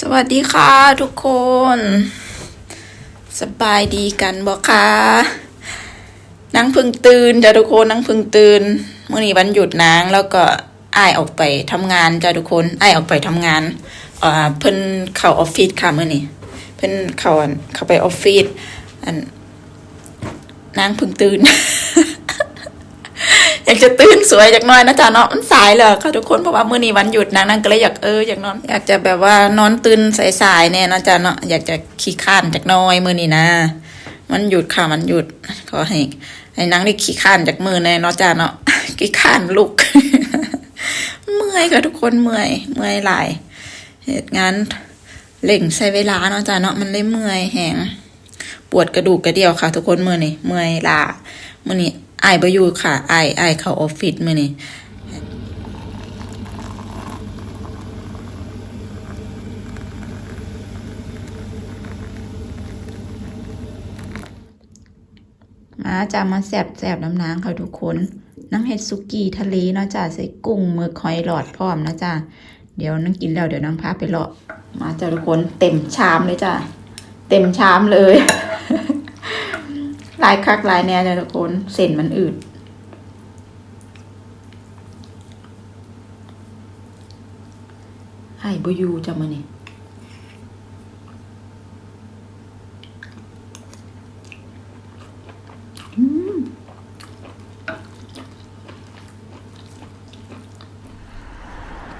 สวัสดีค่ะทุกคน สบายดีกันบอกค่ะนั่งพึ่งตื่นจ้ะทุกคนนั่งพึ่งตื่นเมื่อนี้วันหยุดนางแล้วก็อ้ายออกไปทำงานจ้ะทุกคนอ้ายออกไปทำงานเอ่อเพิ่นเข้าออฟฟิศค่ะเมื่อนี้เพิ่นเข้าเข้าไปออฟฟิศอันนางพึ่งตื่น อยากจะตื่นสวยจากน้อยนะจ๊ะเนาะมันสายเลยค่ะทุกคนเพราะว่ามื้อนี้วันหยุดนางนั่งก็เลยอยากเอออยากนอนอยากจะแบบว่านอนตื่นสายๆเนี่ยนะจ๊ะเนาะอยากจะขี้ข้านจากน้อยมื้อนี้นะ มันหยุดค่ะมันหยุดขอให้ให้นางได้ขี้ข้านจากมือแน่เนาะจ๊ะเนาะขี้ข้านลุกเมื่อยค่ะทุกคนเมื่อยเมื่อยหลายเหตุงานเล่งใช้เวลาเนาะจ๊ะเนาะมันเลยเมื่อยแหงปวดกระดูกกระเดี่ยวค่ะ ทุกคนมื่อนี้เมื่อยลามื่อนี้ ไอายบอยู่ค่ะไอายอายเข้าออฟฟิศมื่อนี้มาจะมาแสบแสบน้ำนางค่ะทุกคนน้ำเห็ดสุกี้ทะเลเนาะจ้ะใส่กุ้งมือคอยหลอดพร้อมนะจ้ะเดี๋ยวนั่งกินแล้วเดี๋ยวนั่งพาไปเลาะมาจ้ะทุกคนเต็มชามเลยจ้ะเต็มชามเลย ลายคักลายแน่เลยทุกคนเส้นมันอืดไอ้บอยูจะมาเนี่ย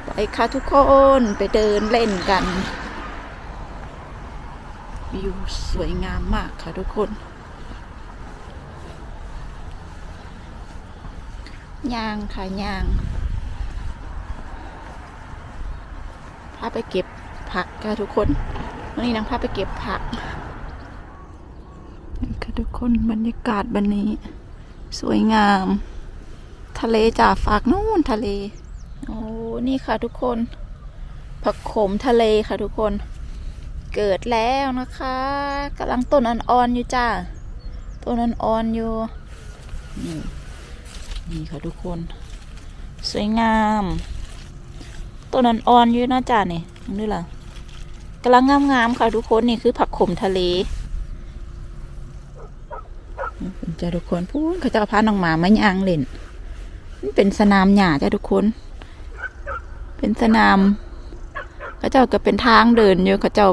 ไปค่ะทุกคนไปเดินเล่นกัน วิวสวยงามมากค่ะทุกคน ยางค่ะยาง พาไปเก็บผักค่ะทุกคนวันนี้นางพาไปเก็บผักค่ะทุกคนบรรยากาศบันนี้ สวยงาม ทะเลจ่าฝากนู่นทะเล โอ้นี่ค่ะทุกคน ผักขมทะเลค่ะทุกคน เกิดแล้วนะคะกำลังต้นอ่อนๆอยู่จ้าต้นอ่อนๆอยู่นี่ นี่ค่ะทุกคน สวยงาม ต้นอ่อนๆอยู่เนาะจ้านี่นี่ล่ะกำลังงามๆค่ะทุกคนนี่คือผักขมทะเลจ้าทุกคนพูดเขาจะเอาพาน้องหมามาย่างเล่นมันเป็นสนามหญ้าจ้าทุกคน เป็นสนามเขาเจ้าก็เป็นทางเดินอยู่เขาเจ้า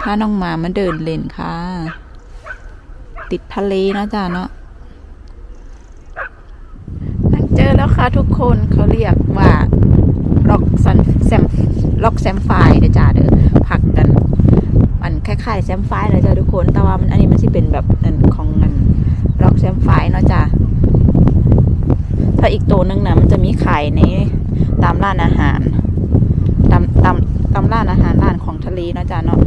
พาน้องหมามาเดินเล่นค่ะ ติดทะเลนะจ๊ะเนาะนั่งเจอแล้วค่ะทุกคนเขาเรียกว่าล็อกซันแซมล็อกแซมไฟเด้อจ้าเด้อผักกัน มันคล้ายๆแซมไฟเลยจ้ะทุกคน แต่ว่ามันอันนี้มันสิเป็นแบบนั่นของมันล็อกแซมไฟเนาะจ้ะถ้าอีกตัวหนึงนะมันจะมีขายในตามร้านอาหารตามตามตามร้านอาหารร้านของทะเลเนาะจ้าเนาะ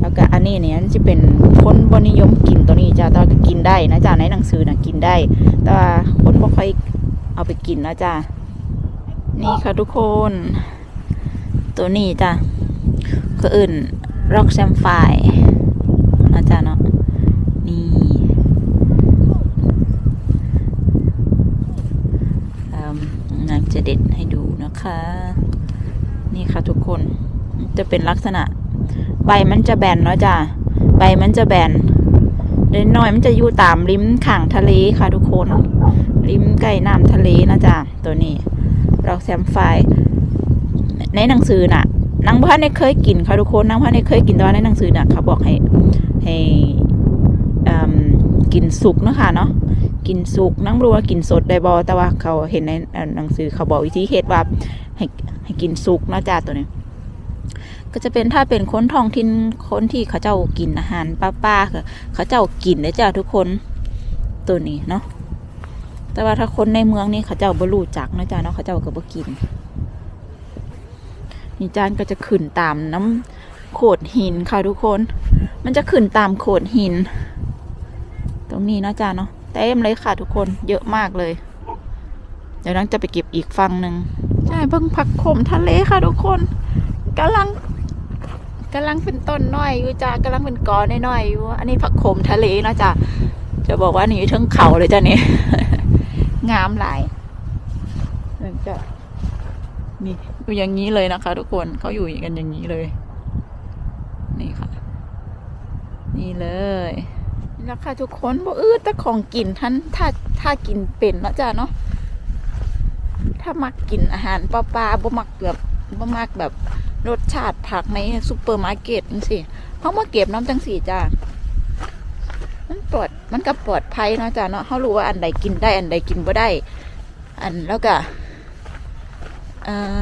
แล้วก็อันนี้เนี่ยจะเป็นคนบนิยมกินตัวนี้จ้าแต่ก็กินได้นะจ้าในหนังสือนะกินได้ แต่ว่าคนบ่ค่อย เอาไปกินนะจ้านี่ค่ะทุกคน ตัวนี้จ้าก็อื่นร็อกแซมไฟนะจ้าเนาะนี่นางจะเด็ดให้ดูนะคะ นี่ค่ะทุกคนจะเป็นลักษณะ ใบมันจะแบนเนาะจ้ะใบมันจะแบนเล็กน้อยมันจะอยู่ตามริมข่างทะเลค่ะทุกคน ริมใกล้น้ำทะเลนะจ้ะตัวนี้ดอกแซมไฟในหนังสือน่ะนางพ่านได้เคยกินค่ะทุกคนนางพ่านได้เคยกินตอนในหนังสือน่ะเขาบอกให้ให้อืมกินสุกเนาะค่ะเนาะกินสุกนางรู้ว่ากินสดได้บอแต่ว่าเขาเห็นในหนังสือเขาบอกวิธีเฮ็ดว่าให้ให้กินสุกนะจ้าตัวนี้ ก็จะเป็นถ้าเป็นคนท้องถิ่นคนที่เขาเจ้ากินอาหารป้าป้าๆค่ะเขาเจ้ากินได้จ้าทุกคนตัวนี้เนาะ แต่ว่าถ้าคนในเมืองนี่เขาเจ้าบรูจักนะจ้าเนาะเขาเจ้าก็บ่กิน นี่จานก็จะขึ้นตามน้ำโขดหินค่ะทุกคน มันจะขึ้นตามโขดหิน ตรงนี้นะจ้าเนาะเต็มเลยค่ะทุกคนเยอะมากเลย เดี๋ยวนังจะไปเก็บอีกฝั่งหนึ่งใช่เพิ่งผักขมทะเลค่ะทุกคนกำลังกำลังเป็นต้นน้อยอยู่จ้ากำลังเป็นกอน้อยๆอยู่ อันนี้ผักโขมทะเลนะจ้ะจะบอกว่านี่ทั้งเขาเลยจ้ะนี่ งามหลายมันจะนี่อยู่อย่างนี้เลยนะคะ ทุกคนเขาอยู่กันอย่างนี้เลย นี่ค่ะ นี่เลยนี่แหละค่ะทุกคนบอกเออแต่ของกินท่านถ้าถ้ากินเป็นเนาะจ้ะเนาะถ้ามักกินอาหารปลาปลาบ่มักแบบบ่มักแบบรสชาติผักในซูเปอร์มาร์เก็ตจังสิเขามาเก็บน้ำจังสีจ้ามัน ปลอดมันก็ปลอดภัยเนาะจ้ะเนาะเขารู้ว่าอันใดกินได้อันใดกินบ่ได้ อันแล้วก็เออ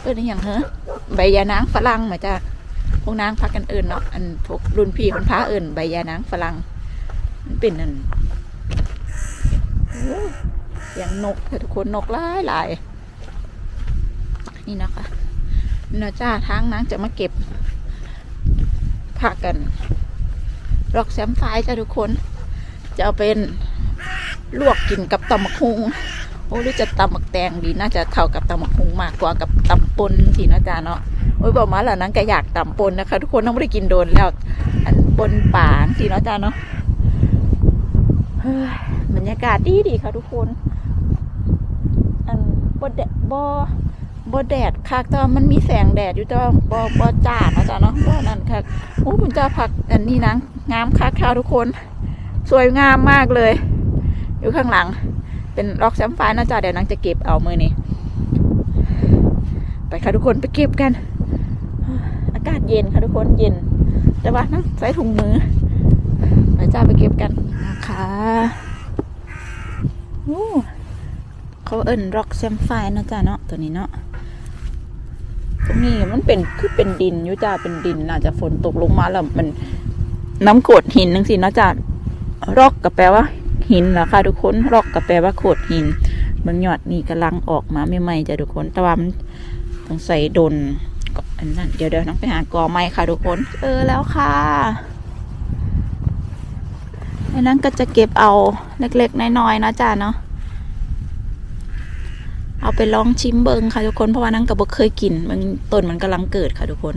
เอิ้นอย่างเหรอใบยานางฝรั่งมาจ้ะพวกนางพักกันเอิญเนาะอันพวกรุ่นพี่คนพาเอิญใบยานางฝรั่งมันเป็นอันอ้เสียงนกทุกคนนกหลายหลายนี่นะคะเนี่นะจ้าทางนางจะมาเก็บผักกัน รอกแซมไฟจ้าทุกคน จะเอาเป็นลวกกินกับตำมักฮุงโอ้หรือจะตำมักแตงดีน่าจะเข้ากับตำมักฮุงมากกว่ากับตำปนสินะจ้าเนาะโอ้ยบอกมาแล้วนั้นก็อยากตำปนนะคะ ทุกคนต้องไม่ได้กินโดนแล้วอันปนป่างสิเนาะจ้าเนาะเฮ้ยบรรยากาศดีดีค่ะทุกคน อันบดแดดบอ บแดดคักแต่ว่ามันมีแสงแดดอยู่แต่ว่าบอบอจ้าเนาะจ้าเนาะบอนั่นค่ะโอ้คุณจ้าผักอันนี้นะงามคักค่ะทุกคน สวยงามมากเลย อยู่ข้างหลัง เป็นล็อกแซมไฟนะจ้าเดี๋ยวนางจะเก็บเอามือนี่ไปค่ะทุกคนไปเก็บกัน อากาศเย็นค่ะทุกคนเย็น แต่ว่านั่งใส่ถุงมือไปจ้าไปเก็บกันนะคะโอ้เขาเอิ้นร็อกแซมไฟนะจ้าเนาะตัวนี้เนาะ นี้มันเป็นคือเป็นดินยุจ้าเป็นดินน่าจะฝนตกลงมาแล้วมันน้ำกรดหินนึงสินะจ้ารอกก็แปลว่า หินเหรอคะทุกคนรอกก็แปลว่าโขดหินบางหยอดนี่กำลังออกมาใหม่ๆจ้ะทุกคน แต่ว่ามันต้องใส่ดนก็อันนั้นเดี๋ยวเดี๋ยวน้องไปหากอไม้ค่ะทุกคน เออแล้วค่ะอันนั้นก็จะเก็บเอาเล็กๆน้อยๆนะจ้าเนาะ เอาไปลองชิมเบิงค่ะทุกคนเพราะว่านั่งก็บ่เคยกิน มันต้นมันกำลังเกิดค่ะทุกคน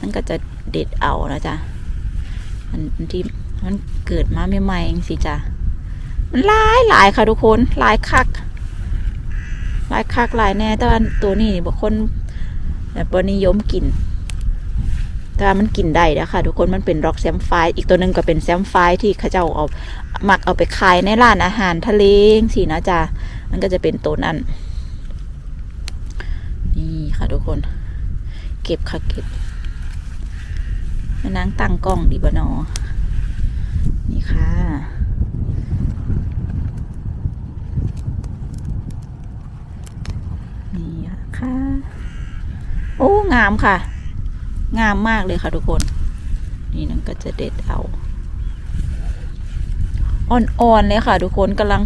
นั่นก็จะเด็ดเอานะจ้ะอันอันที่มันเกิดมาใหม่ๆเองสิจ้ะมันหลายหลายค่ะทุกคนหลายคักหลายคักหลายแน่ แต่ว่าตัวนี้บางคนแบบบนิยมกินแต่ว่ามันกินได้แล้วค่ะทุกคนมันเป็นร็อกแซมไฟอีกตัวหนึ่งก็เป็นแซมไฟที่เขาเจ้าเอามักเอาไปขายในร้านอาหารทะเลสินะจ๊ะมันก็จะเป็นตัวนั้น นี่ค่ะทุกคน เก็บค่ะเก็บแม่นางตั้งกล้องดีบนอนี่ค่ะนี่ค่ะ โอ้งามค่ะ งามมากเลยค่ะทุกคน นี่นั่นก็จะเด็ดเอาอ่อนๆเลยค่ะ ทุกคนกำลัง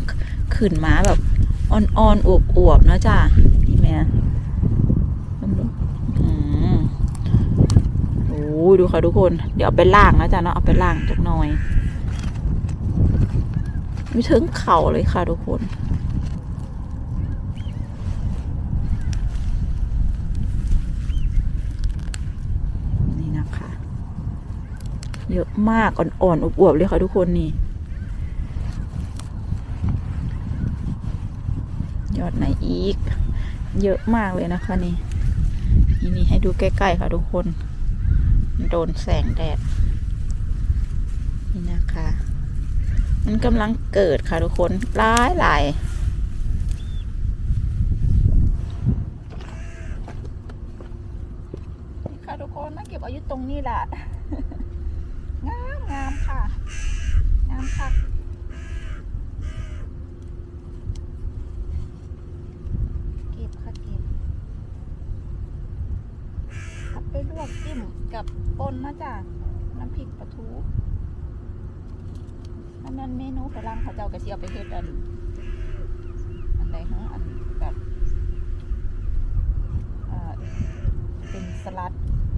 ขึ้นมาแบบอ่อนๆอวบๆเนอะจ้านี่แม่อืมโอ้ ดูค่ะทุกคน เดี๋ยวเอาไปล่างนะจ้าเนาะเอาไปล่างจักหน่อยไม่ถึงเข่าเลยค่ะทุกคนนี่นะคะเยอะมากอ่อนๆอวบๆเลยค่ะทุกคนนี่ ยอดไหนอีก เยอะมากเลยนะคะนี่นี่ให้ดูใกล้ๆค่ะทุกคน โดนแสงแดด นี่นะคะ มันกำลังเกิดค่ะทุกคนหลายหลายนี่ค่ะทุกคนมาเก็บอายุตรงนี้แหละงามงามค่ะ งามค่ะ เก็บค่ะเก็บเอาไปลวกจิ้มกับ ปนนะจ๊ะน้ำพริกปลาทูอันนั้นเมนูฝรั่งเขาเจ้ากระเทียมไปเฮ็ดอันอันไหนฮะอันแบบเออเป็นสลัด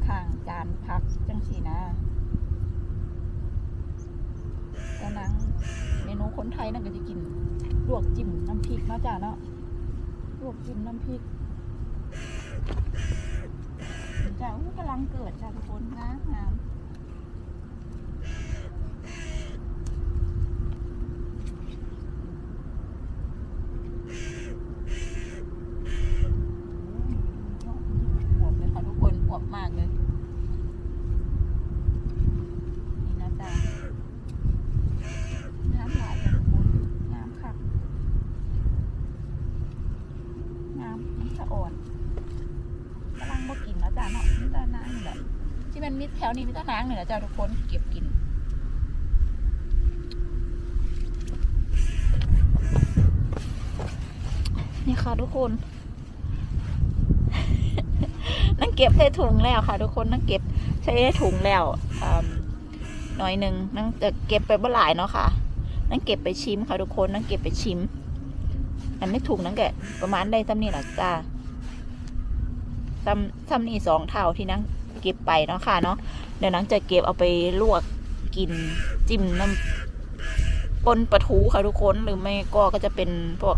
ข้างจานผักจังสีนะแต่นังเมนูคนไทยนั่นก็จะกินลวกจิ้มน้ำพริกนะจ้ะเนาะลวกจิ้มน้ำพริก จ้ะอู้กำลังเกิดจ้ะทุกคนงามงามอวบเลยค่ะทุกคนอวบมากเลย ถวนี้มิดน้ำนี่แหละจ้ะทุกคนเก็บกินนี่ค่ะทุกคนนั่งเก็บใส่ถุงแล้วค่ะทุกคนนั่งเก็บใส่ถุงแล้วหน่อยหนึ่งนั่งจะเก็บไปบ่หลายเนาะค่ะ นั่งเก็บไปชิมค่ะทุกคนนั่งเก็บไปชิมอันไม่ถูกนั่งแกะประมาณได้ซ้ำนี่หละจ้าซ้ำซ้ำนี่สองเท่าที่นั่ง เก็บไปเนาะค่ะเนาะเดี๋ยวนังจะเก็บเอาไปลวกกินจิ้มน้ำปนปลาทูค่ะทุกคนหรือไม่ก็ก็จะเป็นพวก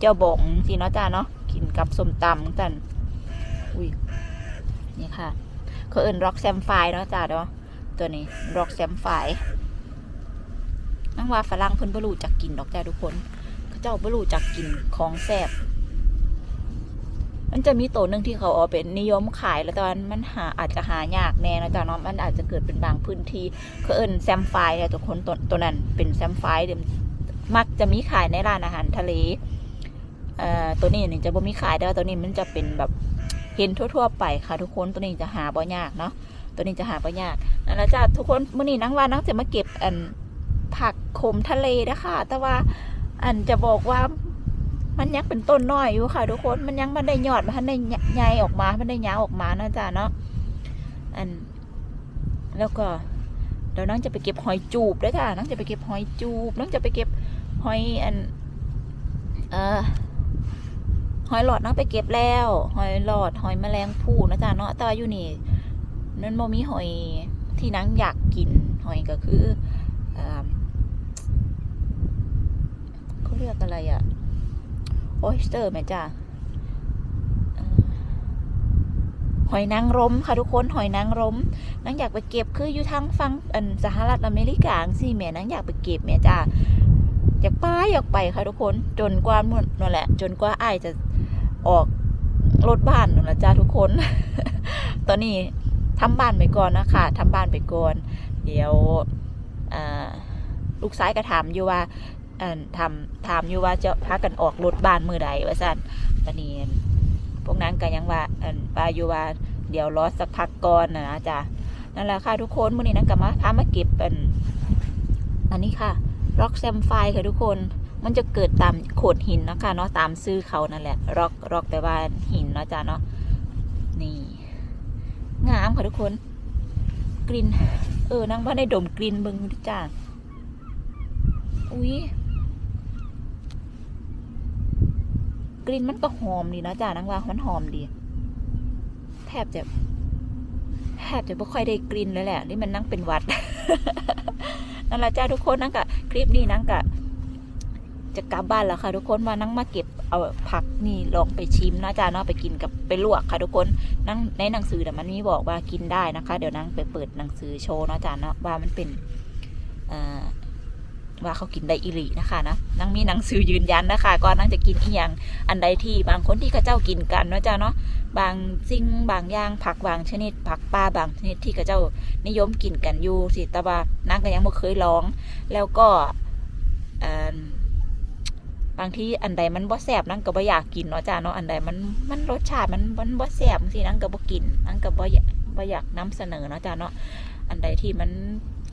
เจ้าบองสิเนาะจ้าเนาะกินกับส้มตำจันอุ้ยนี่ค่ะเขาเอิ้นร็อกแซมไฟเนาะจ้าเนาะตัวนี้ร็อกแซมไฟนั่งว่าฝรั่งเพิ่นบ่รู้จักกินดอกจ้าทุกคนเขาเจ้าบ่รู้จักกินของแซ่บ มันจะมีตัวหนึ่งที่เขาเอาเป็นนิยมขายแล้วตอนมันหาอาจจะหายากแน่นะจ้าเนาะมันอาจจะเกิดเป็นบางพื้นที่เขาเอิ้นแซมไฟเนี่ยทุกคนตัวตัวนั้นเป็นแซมไฟเดี๋ยวมักจะมีขายในร้านอาหารทะเลเอ่อตัวนี้นี่จะบ่มีขายแต่ว่าตัวนี้มันจะเป็นแบบเห็นทั่ว ๆ ไปค่ะทุกคนตัวนี้จะหาบ่ยากเนาะตัวนี้จะหาบ่ยากนั่นแหละจ้าทุกคนมื้อนี้นังว่านังจะมาเก็บอันผักขมทะเลนะคะแต่ว่าอันจะบอกว่า มันยังเป็นต้นน้อยอยู่ค่ะ ทุกคนมันยังมันได้ยอดมันได้ใหญ่ออกมา มันได้ยาออกมานะจ้าเนาะอัน แล้วก็เดี๋ยวนังจะไปเก็บหอยจูบด้วยค่ะนังจะไปเก็บหอยจูบนังจะไปเก็บหอยอัน เออหอยหลอดเนาะไปเก็บแล้ว หอยหลอดหอยแมลงภู่นะจ๊ะเนาะแต่ว่าอยู่นี่นั่นโมมีหอยที่นังอยากกินหอยก็คืออ่าเขาเรียกอะไรอะ ออ y สเตอร์ไหมจ้ะเอ่อหอยนางรมค่ะทุกคนหอยนางรมนังอยากไปเก็บคืออยู่ทางฝั่งอันสหรัฐอเมริกาสิแม่นังอยากไปเก็บแม่จ้ะอยากไปอยากไปค่ะทุกคนจนกว่านู่นนั่นแหละ จนกว่าไอจะออกรถบ้านนั่นแหละจ้าทุกคน ตอนนี้ทำบ้านไปก่อนนะคะทำบ้านไปก่อน เดี๋ยวลูกซ้ายก็ถามอยู่ว่า ทำถามอยู่ว่าจะพากันออกรถบ้านมือใดว่าสั่นตอนนี้พวกนั้นก็ยังว่าอันปาอยู่ว่าเดี๋ยวรอสักพักก่อนนะจ้ะนั่นแหละค่ะทุกคนมื่อนี้นั่นก็มาพามาเก็บเป็นอันนี้ค่ะร็อกแซมไฟค่ะทุกคนมันจะเกิดตามโขดหินนะคะเนาะตามซื่อเขานั่นแหละร็อกร็อกแปลว่าหินเนาะจ้าเนาะนี่งามค่ะทุกคน กลิ่นเออนั่งบ้านได้ดมกลิ่นเบิ่งดูดิจ้าอุ้ย กลิ่นมันก็หอมดีนะจ้านังว่ามันหอมดี แทบจะแทบจะไม่ค่อยได้กลิ่นเลยแหละ นี่มันนั่งเป็นวัดนั่นแหละจ้าทุกคนนั่งกะคลิปนี้นั่งกะจะกลับบ้านแล้วค่ะ ทุกคนมานั่งมาเก็บเอาผักนี่ลองไปชิมนะจ๊ะเนาะไปกินกับไปลวกค่ะ ทุกคนนั่งในหนังสือแต่มันมีบอกว่ากินได้นะคะ เดี๋ยวนั่งไปเปิดหนังสือโชว์นะจ๊ะเนาะว่ามันเป็นอ่า ว่าเขากินได้อิรินะคะนะนั่งมีหนังสือยืนยันนะคะก่อนนั่งจะกินอีหยังอันใดที่บางคนที่เขาเจ้ากินกันเนาะจ๊ะเนาะบางสิ่งบางอย่างผักบางชนิด ผักปลาบางชนิดที่เขาเจ้านิยมกินกันอยู่สิต่ว่านั่งก็ยังไม่เคยลอง แล้วก็อ่าบางที่อันใดมันบ่แซ่บนั่งก็บ่อยากกินเนาะจ้าเนาะอันใดมันมันรสชาติมันมันบ่แซ่บสินั่งก็บ่กินนั่งก็บ่บ่อยากนำเสนอเนาะจ้าเนาะอันใดที่มัน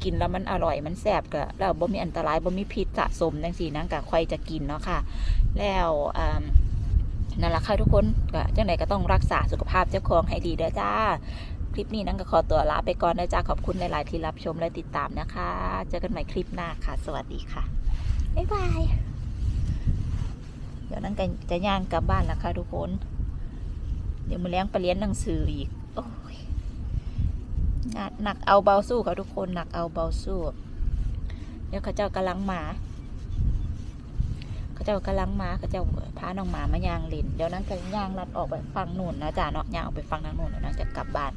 กินแล้วมันอร่อยมันแซ่บก็แล้วบ่มีอันตรายบ่มีพิษสะสมจังซี่นั่งก็ค่อยจะกินเนาะค่ะ แล้วนั่นแหละค่ะทุกคนก็จังไดก็ต้องรักษาสุขภาพเจ้าของให้ดีเด้อจ้า คลิปนี้นั่งก็ขอตัวลาไปก่อนนะจ้าขอบคุณหลาย ๆ ที่รับชมและติดตามนะคะ เจอกันใหม่คลิปหน้าค่ะ สวัสดีค่ะบ๊ายบายเดี๋ยวนั้นกันจะย่างกลับบ้านแล้วค่ะทุกคน เดี๋ยวมาเลี้ยงไปเรียนหนังสืออีกโอ้ หนักเอาเบาสู้ค่ะทุกคนหนักเอาเบาสู้เดี๋ยวเขาเจ้ากำลังหมาเขาเจ้ากำลังมาเขาเจ้าพาน้องหมามายางล่นเดี๋ยวนั้นก็ย่างลัดออกไปฟังนู่นนะจ๊ะเนาะย่างออกไปฟังทางนู่นเดี๋ยวนั้นจะกลับบ้าน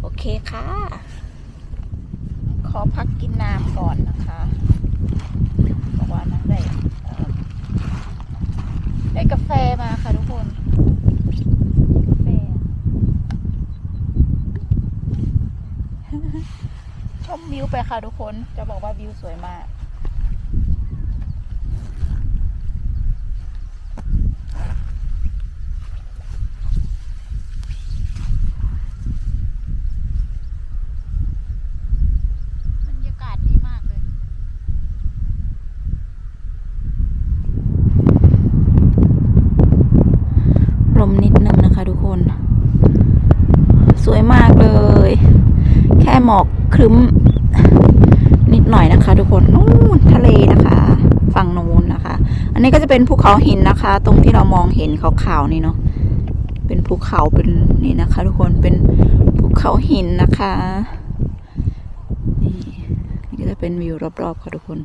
โอเคค่ะ ขอพักกินน้ำก่อนนะคะเพราะว่านั่งได้ได้กาแฟมาค่ะทุกคนกาแฟ วไปค่ะทุกคนจะบอกว่าวิวสวยมาก บรรยากาศดีมากเลย ลมนิดนึงนะคะทุกคน สวยมากเลย แค่หมอกครึ้มนิด หน่อยนะคะ ทุกคนนู่นทะเลนะคะ ฝั่งนู้นนะคะ อันนี้ก็จะเป็นภูเขาหินนะคะ ตรงที่เรามองเห็นขาวๆนี่เนาะเป็นภูเขาเป็นนี่นะคะ ทุกคนเป็นภูเขาหินนะคะนี่นี่ก็จะเป็นวิวรอบๆค่ะทุกคน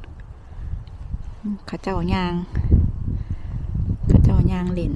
ข้าเจ้ายางข้าเจ้ายางเล่น